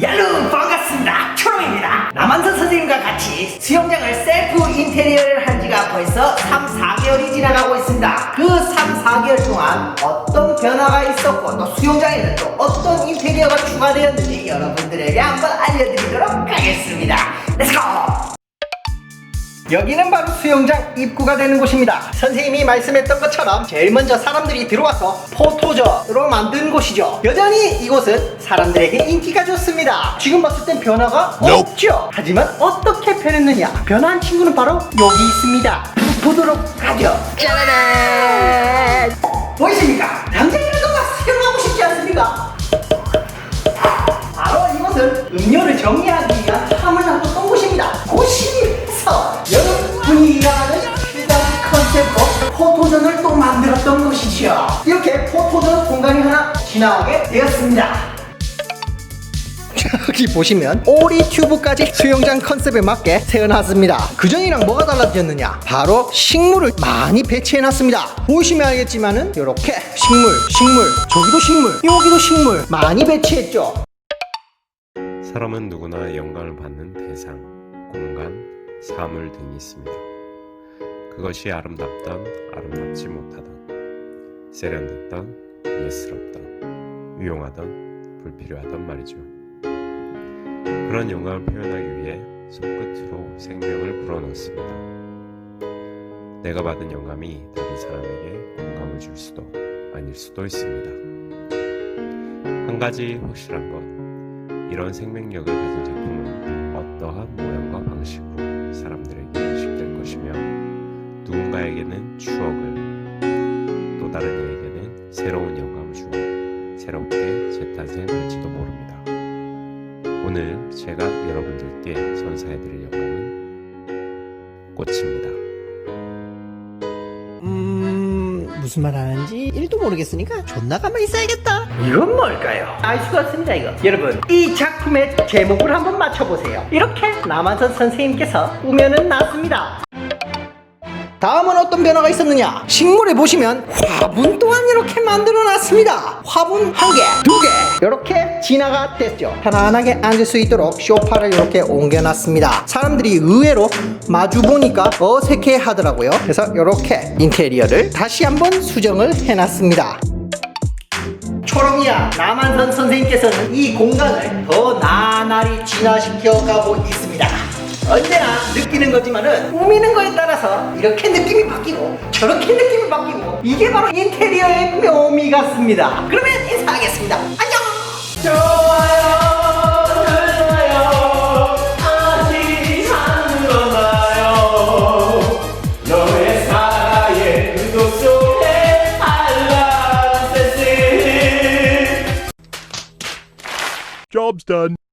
여러분 반갑습니다. 초롱입니다. 남한선 선생님과 같이 수영장을 셀프 인테리어를 한 지가 벌써 3, 4개월이 지나가고 있습니다. 그 3, 4개월 동안 어떤 변화가 있었고 또 수영장에는 또 어떤 인테리어가 추가되었는지 여러분들에게 한번 알려드리도록 하겠습니다. 렛츠고! 여기는 바로 수영장 입구가 되는 곳입니다. 선생님이 말씀했던 것처럼 제일 먼저 사람들이 들어와서 포토저로 만든 곳이죠. 여전히 이곳은 사람들에게 인기가 좋습니다. 지금 봤을 땐 변화가 없죠. 하지만 어떻게 변했느냐? 변화한 친구는 바로 여기 있습니다. 보도록 하죠. 짜라란! 보이십니까? 당장이라도 막 수영하고 싶지 않습니까? 바로 이곳은 음료를 정리하기 포토존 공간이 하나 지나가게 되었습니다. 여기 보시면 오리 튜브까지 수영장 컨셉에 맞게 세워놨습니다. 그전이랑 뭐가 달라졌느냐? 바로 식물을 많이 배치해놨습니다. 보시면 알겠지만은 이렇게 식물, 식물, 저기도 식물, 여기도 식물 많이 배치했죠. 사람은 누구나 영감을 받는 대상, 공간, 사물 등이 있습니다. 그것이 아름답던 아름답지 못하던, 세련됐던 예스럽던, 유용하던 불필요하던 말이죠. 그런 영감을 표현하기 위해 손끝으로 생명을 불어넣습니다. 내가 받은 영감이 다른 사람에게 공감을 줄 수도 아닐 수도 있습니다. 한 가지 확실한 건 이런 생명력을 가진 제품은 어떠한 모양과 방식으로 사람들에게 인식될 것이며 누군가에게는 추억을 또 다른 이에게는 새로운 영감을 주어 새롭게 재탄생할지도 모릅니다. 오늘 제가 여러분들께 선사해드릴 영감은 꽃입니다. 음 무슨 말 하는지 1도 모르겠으니까 존나 가만히 있어야겠다 이건 뭘까요? 알 수가 없습니다 이거 여러분 이 작품의 제목을 한번 맞춰보세요 이렇게 남한선 선생님께서 꾸며는 놨습니다 다음은 어떤 변화가 있었느냐? 식물에 보시면 화분 또한 이렇게 만들어 놨습니다. 화분 한 개, 두 개. 이렇게 진화가 됐죠. 편안하게 앉을 수 있도록 쇼파를 이렇게 옮겨 놨습니다. 사람들이 의외로 마주 보니까 어색해 하더라고요. 그래서 이렇게 인테리어를 다시 한번 수정을 해 놨습니다. 초롱이야 남한선 선생님께서는 이 공간을 더 나날이 진화시켜 가고 있습니다. 언제나 느끼는 거지만은 꾸미는 거에 따라서 이렇게 느낌이 바뀌고 저렇게 느낌이 바뀌고 이게 바로 인테리어의 묘미 같습니다. 그러면 인사하겠습니다. 안녕. 좋아요, 좋아요, 아직 안 일어나요. 너의 사랑의 그곳 속에 알람 세스 Job's done.